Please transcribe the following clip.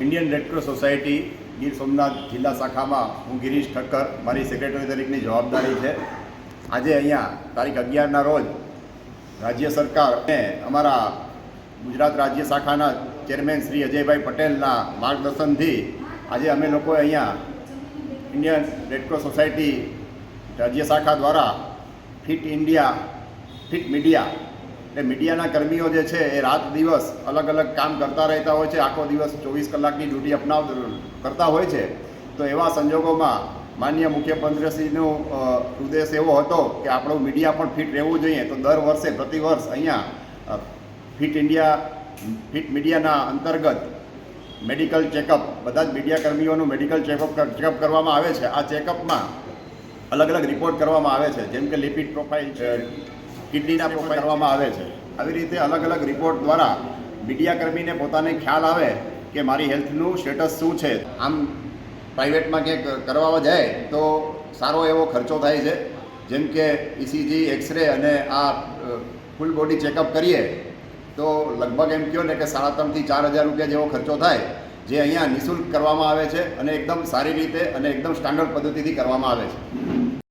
Indian Red Cross society Gir Somnath જિલ્લા શાખામાં હું ગિરીશ ઠક્કર, મારી સેક્રેટરી તરીકેની જવાબદારી છે. આજે અહીંયા તારીખ અગિયારના રોજ રાજ્ય સરકાર અને અમારા ગુજરાત રાજ્ય શાખાના ચેરમેન શ્રી અજયભાઈ પટેલના માર્ગદર્શનથી આજે અમે લોકો અહીંયા ઇન્ડિયન રેડક્રોસ સોસાયટી રાજ્ય શાખા દ્વારા ફિટ ઇન્ડિયા ફિટ મીડિયા એટલે મીડિયાના કર્મીઓ જે છે એ રાત દિવસ અલગ અલગ કામ કરતા રહેતા હોય છે. આખો દિવસ ચોવીસ કલાકની ડ્યુટી અપનાવ કરતા હોય છે. તો એવા સંજોગોમાં માન્ય મુખ્યમંત્રીશ્રીનો ઉદ્દેશ એવો હતો કે આપણું મીડિયા પણ ફિટ રહેવું જોઈએ. તો દર વર્ષે પ્રતિ વર્ષ અહીંયા ફિટ ઇન્ડિયા, ફિટ મીડિયાના અંતર્ગત મેડિકલ ચેકઅપ, બધા જ મીડિયા કર્મીઓનું મેડિકલ ચેકઅપ ચેકઅપ કરવામાં આવે છે. આ ચેકઅપમાં અલગ અલગ રિપોર્ટ કરવામાં આવે છે. જેમ કે લિપિડ પ્રોફાઇલ છે કિડનીના પ્રોફાઇલ કરવામાં આવે છે. આવી રીતે અલગ અલગ રિપોર્ટ દ્વારા મીડિયા કર્મીને પોતાને ખ્યાલ આવે કે મારી હેલ્થનું સ્ટેટસ શું છે. આમ પ્રાઇવેટમાં ક્યાંક કરવા જાય તો સારો એવો ખર્ચો થાય છે. જેમ કે ઇસીજી એક્સરે અને આ ફૂલ બોડી ચેકઅપ કરીએ તો લગભગ એમ કહો ને કે સાડા ત્રણથી ચાર હજાર રૂપિયા જેવો ખર્ચો થાય જે અહીંયા નિઃશુલ્ક કરવામાં આવે છે અને એકદમ સારી રીતે અને એકદમ સ્ટાન્ડર્ડ પદ્ધતિથી કરવામાં આવે છે.